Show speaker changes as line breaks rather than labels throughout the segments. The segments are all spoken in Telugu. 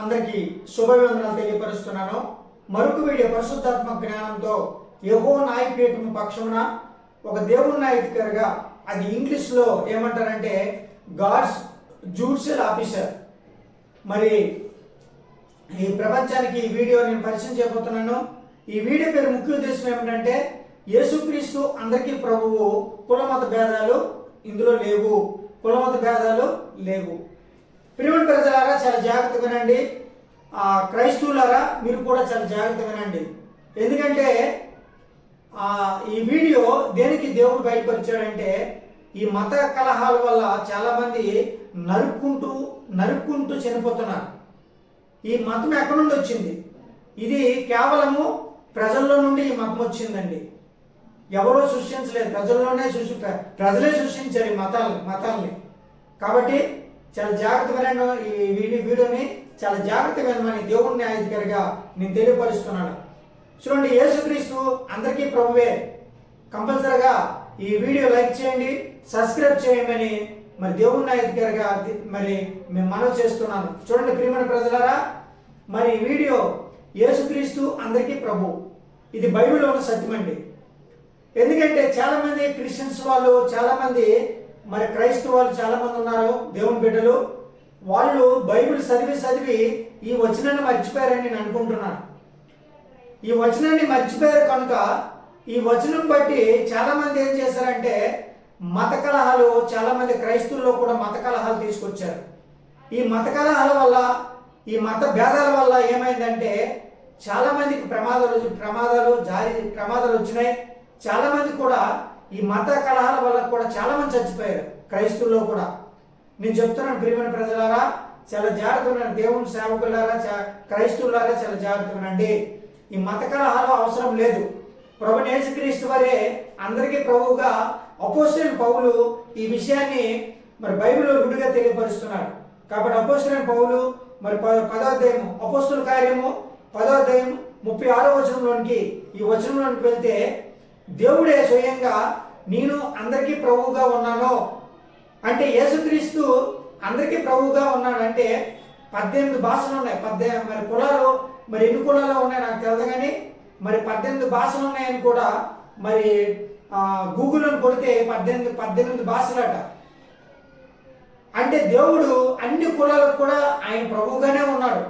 అందరికీ శుభవందనాలు తెలియపరుస్తున్నాను. మరొక వీడియో పరిశుద్ధాత్మ జ్ఞానంతో యహో నాయపీఠం పక్షమున ఒక దేవుని నాయకుడిగా అది ఇంగ్లీష్లో ఏమంటారంటే గాడ్స్ జ్యుడిషియల్ ఆఫీసర్. మరి ఈ ప్రపంచానికి ఈ వీడియో నేను పరిచయం చేయబోతున్నాను. ఈ వీడియో పేరు ముఖ్య ఉద్దేశం ఏమిటంటే యేసుక్రీస్తు అందరికీ ప్రభువు కులమత భేదాలు ఇందులో లేవు. కులమత భేదాలు లేవు. ప్రిమిట్ ప్రజలారా చాలా జాగ్రత్తగా క్రైస్తవులారా మీరు కూడా చాలా జాగ్రత్తగా ఎందుకంటే ఈ వీడియో దేనికి దేవుడు బయటపరిచాడంటే ఈ మత కలహాల వల్ల చాలామంది నరుక్కుంటూ నరుక్కుంటూ చనిపోతున్నారు. ఈ మతం ఎక్కడి నుండి వచ్చింది? ఇది కేవలము ప్రజల్లో నుండి ఈ మతం వచ్చిందండి. ఎవరో సృష్టించలేదు. ప్రజల్లోనే సృష్టి ప్రజలే సృష్టించారు ఈ మతాలు మతాల్ని. కాబట్టి చాలా జాగ్రత్తగా ఈ వీడియో వీడియోని చాలా జాగ్రత్తగా వినమని దేవుడిని న్యాయాధికారిగా నేను తెలియపరుస్తున్నాను. చూడండి యేసుక్రీస్తు అందరికీ ప్రభువే. కంపల్సరిగా ఈ వీడియో లైక్ చేయండి సబ్స్క్రైబ్ చేయమని మరి దేవుడి న్యాయాధికారిగా మరి మేము మనవి చేస్తున్నాను. చూడండి ప్రియమైన ప్రజలారా మరి ఈ వీడియో యేసుక్రీస్తు అందరికీ ప్రభు. ఇది బైబిల్లో ఉన్న సత్యమండి. ఎందుకంటే చాలామంది క్రిస్టియన్స్ వాళ్ళు చాలామంది మరి క్రైస్తవాలు వాళ్ళు చాలా మంది ఉన్నారు దేవుని బిడ్డలు. వాళ్ళు బైబిల్ చదివి చదివి ఈ వచనాన్ని మర్చిపోయారని నేను అనుకుంటున్నాను. ఈ వచనాన్ని మర్చిపోయారు కనుక ఈ వచనం బట్టి చాలామంది ఏం చేశారంటే మత కలహాలు చాలామంది క్రైస్తవుల్లో కూడా మత కలహాలు తీసుకొచ్చారు. ఈ మత కలహాల వల్ల ఈ మత భేదాల వల్ల ఏమైందంటే చాలామందికి ప్రమాదాలు ప్రమాదాలు జారి ప్రమాదాలు వచ్చినాయి. చాలామంది కూడా ఈ మత కలహాల వల్ల కూడా చాలా మంది చచ్చిపోయారు. క్రైస్తవుల్లో కూడా. నేను చెప్తున్నాను ప్రియమైన ప్రజలారా చాలా జాగ్రత్త ఉండండి. దేవుని సేవకులారా చా- క్రైస్తవులారా చాలా జాగ్రత్త ఉండండి. ఈ మత కలహాలు అవసరం లేదు. ప్రభు యేసుక్రీస్తు వారే అందరికీ ప్రభువుగా అపోస్టైన్ పౌలు ఈ విషయాన్ని మరి బైబిల్లో గుడిగా తెలియపరుస్తున్నాడు. కాబట్టి అపోస్టైన్ పౌలు మరి ప- పదోధ్యాయము అపోస్తుల కార్యము పదోధ్యాయం ముప్పై ఆరో వచనంలోనికి ఈ వచనంలోనికి వెళ్తే దేవుడే స్వయంగా నేను అందరికీ ప్రభువుగా ఉన్నాను? అంటే యేసుక్రీస్తు అందరికీ ప్రభువుగా ఉన్నాడంటే పద్దెనిమిది భాషలు ఉన్నాయి. పద్దె మరి కులాలు మరి ఎన్ని కులాలు ఉన్నాయి నాకు తెలియదు కానీ మరి పద్దెనిమిది భాషలు ఉన్నాయని కూడా మరి గూగుల్లో కొడితే పద్దెనిమిది పద్దెనిమిది భాషలట. అంటే దేవుడు అన్ని కులాలకు కూడా ఆయన ప్రభువుగానే ఉన్నాడు.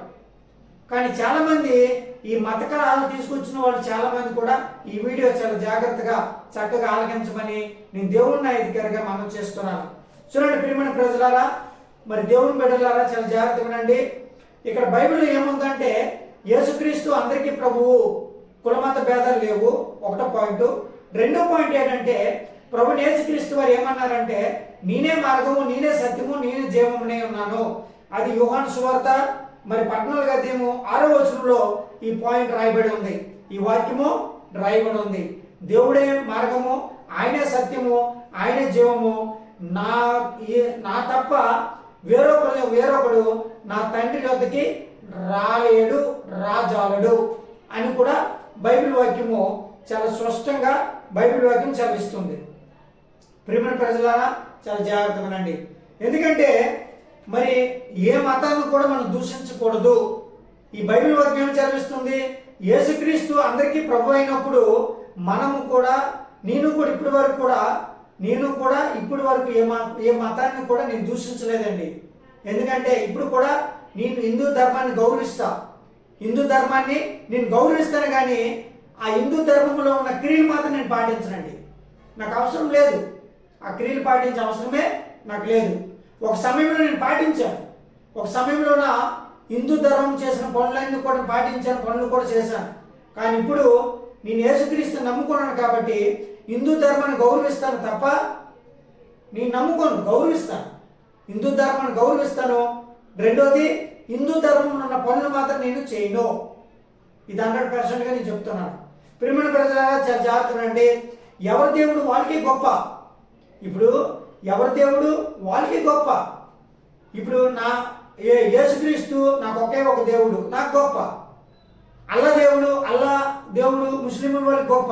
కానీ చాలామంది ఈ మతకరాలు తీసుకొచ్చిన వాళ్ళు చాలా మంది కూడా ఈ వీడియో చాలా జాగ్రత్తగా చక్కగా ఆలకించమని నేను దేవుని అధికారిగా మనం చేస్తున్నాను. చూడండి ప్రియమైన ప్రజలారా మరి దేవుని బిడ్డలారా చాలా జాగ్రత్తగా ఉండండి. ఇక్కడ బైబిల్లో ఏముందంటే యేసుక్రీస్తు అందరికీ ప్రభువు కులమత భేదాలు లేవు. ఒకటో పాయింట్. రెండో పాయింట్ ఏంటంటే ప్రభు యేసుక్రీస్తు వారు ఏమన్నారంటే నేనే మార్గము నేనే సత్యము నేనే జీవమునే ఉన్నాను. అది యోహాను సువార్త మరి పద్నాలుగు అధ్యాయము ఆరో వచనంలో ఈ పాయింట్ రాయబడి ఉంది. ఈ వాక్యము రాయబడి ఉంది. దేవుడే మార్గము ఆయనే సత్యము ఆయనే జీవము. నా నా తప్ప వేరొకడు వేరొకడు నా తండ్రి వద్దకి రాలేడు రాజాలడు అని కూడా బైబిల్ వాక్యము చాలా స్పష్టంగా బైబిల్ వాక్యం చదివిస్తుంది. ప్రిమిన ప్రజలారా చాలా జాగ్రత్తగా వినండి ఎందుకంటే మరి ఏ మతాన్ని కూడా మనం దూషించకూడదు. ఈ బైబిల్ వాక్యం ఏం చదివిస్తుంది? యేసుక్రీస్తు అందరికీ ప్రభు అయినప్పుడు మనము కూడా నేను కూడా ఇప్పటి వరకు కూడా నేను కూడా ఇప్పటి వరకు ఏ మా ఏ మతాన్ని కూడా నేను దూషించలేదండి. ఎందుకంటే ఇప్పుడు కూడా నేను హిందూ ధర్మాన్ని గౌరవిస్తా. హిందూ ధర్మాన్ని నేను గౌరవిస్తాను కానీ ఆ హిందూ ధర్మంలో ఉన్న క్రియలు మాత్రం నేను పాటించనండి. నాకు అవసరం లేదు. ఆ క్రియలు పాటించే అవసరమే నాకు లేదు. ఒక సమయంలో నేను పాటించాను. ఒక సమయంలో నా హిందూ ధర్మం చేసిన పనులన్నీ కూడా పాటించాను పనులు కూడా చేశాను. కానీ ఇప్పుడు నేను యేసుక్రీస్తు నమ్ముకున్నాను కాబట్టి హిందూ ధర్మాన్ని గౌరవిస్తాను తప్ప నేను నమ్ముకోను గౌరవిస్తాను. హిందూ ధర్మాన్ని గౌరవిస్తాను. రెండోది హిందూ ధర్మంలో ఉన్న పనులు మాత్రం నేను చేయను. ఇది హండ్రెడ్ పర్సెంట్గా నేను చెప్తున్నాను. ప్రిమిణ ప్రజలారా చాలా జాగ్రత్త అండి ఎవరి దేవుడు వాళ్ళకి గొప్ప? ఇప్పుడు ఎవరి దేవుడు వాళ్ళకి గొప్ప? ఇప్పుడు నా ఏ యేసుక్రీస్తు నాకు ఒకే ఒక దేవుడు. నాకు గొప్ప. అల్లా దేవుడు అల్లా దేవుడు ముస్లిం వాళ్ళకి గొప్ప.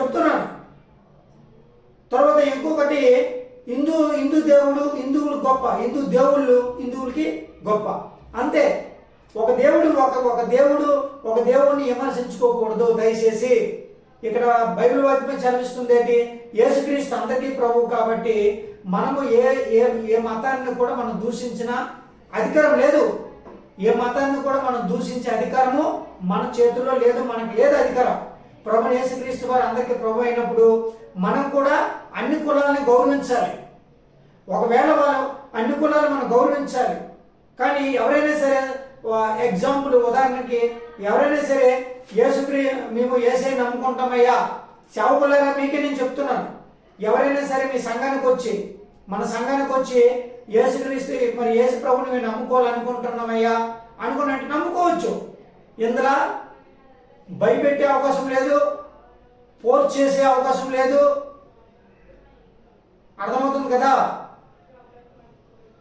చెప్తున్నాను. తర్వాత ఇంకొకటి హిందూ హిందూ దేవుడు హిందువులు గొప్ప. హిందూ దేవుళ్ళు హిందువులకి గొప్ప. అంతే. ఒక దేవుడు ఒక ఒక దేవుడు ఒక దేవుడిని విమర్శించుకోకూడదు. దయచేసి ఇక్కడ బైబిల్ వాక్యం చదివిస్తుంది ఏంటి? యేసుక్రీస్తు అందరికీ ప్రభువు కాబట్టి మనము ఏ ఏ ఏ మతాన్ని కూడా మనం దూషించిన అధికారం లేదు. ఏ మతాన్ని కూడా మనం దూషించే అధికారము మన చేతుల్లో లేదు మనకి లేదు అధికారం. ప్రభు యేసుక్రీస్తు వారు అందరికీ ప్రభు అయినప్పుడు మనం కూడా అన్ని కులాలని గౌరవించాలి. ఒకవేళ వాళ్ళు అన్ని కులాలు మనం గౌరవించాలి. కానీ ఎవరైనా సరే ఎగ్జాంపుల్ ఉదాహరణకి ఎవరైనా సరే యేసుక్రీ మేము ఏసై నమ్ముకుంటామయ్యా. సేవకులారా మీకే నేను చెప్తున్నాను. ఎవరైనా సరే మీ సంఘానికి వచ్చి మన సంఘానికి వచ్చి యేసుక్రీస్తు మరి యేసు ప్రభుని మేము నమ్ముకోవాలనుకుంటున్నామయ్యా అనుకున్నట్టు నమ్ముకోవచ్చు. ఇందులో భయపెట్టే అవకాశం లేదు ఫోర్స్ చేసే అవకాశం లేదు. అర్థమవుతుంది కదా?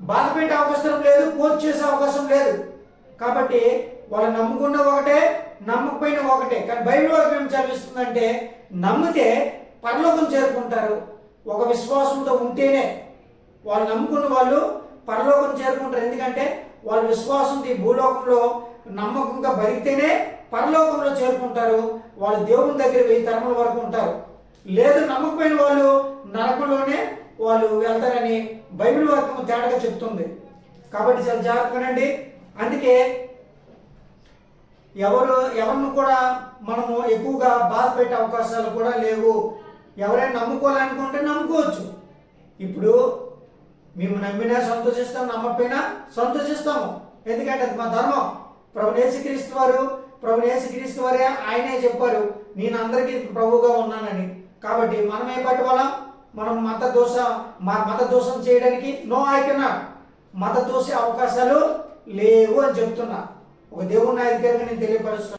బాధ పెట్టే అవకాశం లేదు ఫోర్స్ చేసే అవకాశం లేదు. కాబట్టి వాళ్ళు నమ్ముకున్న ఒకటే నమ్మకపోయిన ఒకటే. కానీ బైబిల్ వాక్యం ఏం చదివిస్తుందంటే నమ్మితే పరలోకం చేరుకుంటారు. ఒక విశ్వాసంతో ఉంటేనే వాళ్ళు నమ్ముకున్న వాళ్ళు పరలోకం చేరుకుంటారు. ఎందుకంటే వాళ్ళ విశ్వాసంతో ఈ భూలోకంలో నమ్మకంగా బతికితేనే పరలోకంలో చేరుకుంటారు. వాళ్ళు దేవుని దగ్గర వెయ్యి తరముల వరకు ఉంటారు. లేదు నమ్మకపోయిన వాళ్ళు నరకంలోనే వాళ్ళు వెళ్తారని బైబిల్ వాక్యం తేడాగా చెప్తుంది. కాబట్టి చాలా జాగ్రత్తనండి అందుకే ఎవరు ఎవరిని కూడా మనము ఎక్కువగా బాధ పెట్టే అవకాశాలు కూడా లేవు. ఎవరైనా నమ్ముకోవాలనుకుంటే నమ్ముకోవచ్చు. ఇప్పుడు మేము నమ్మినా సంతోషిస్తాం నమ్మకపోయినా సంతోషిస్తాము. ఎందుకంటే అది మా ధర్మం. ప్రభు యేసుక్రీస్తు వారు ప్రభు యేసుక్రీస్తు వారే ఆయనే చెప్పారు నేను అందరికీ ప్రభువుగా ఉన్నానని. కాబట్టి మనం ఏం పట్టుకోవాలా? మనం మత దోష మా మత దోషం చేయడానికి నో ఐకన్నా మత దోష అవకాశాలు లేవు అని చెప్తున్నా. ఒక దేవుని అధికారిగా నేను తెలియపరుస్తున్నాను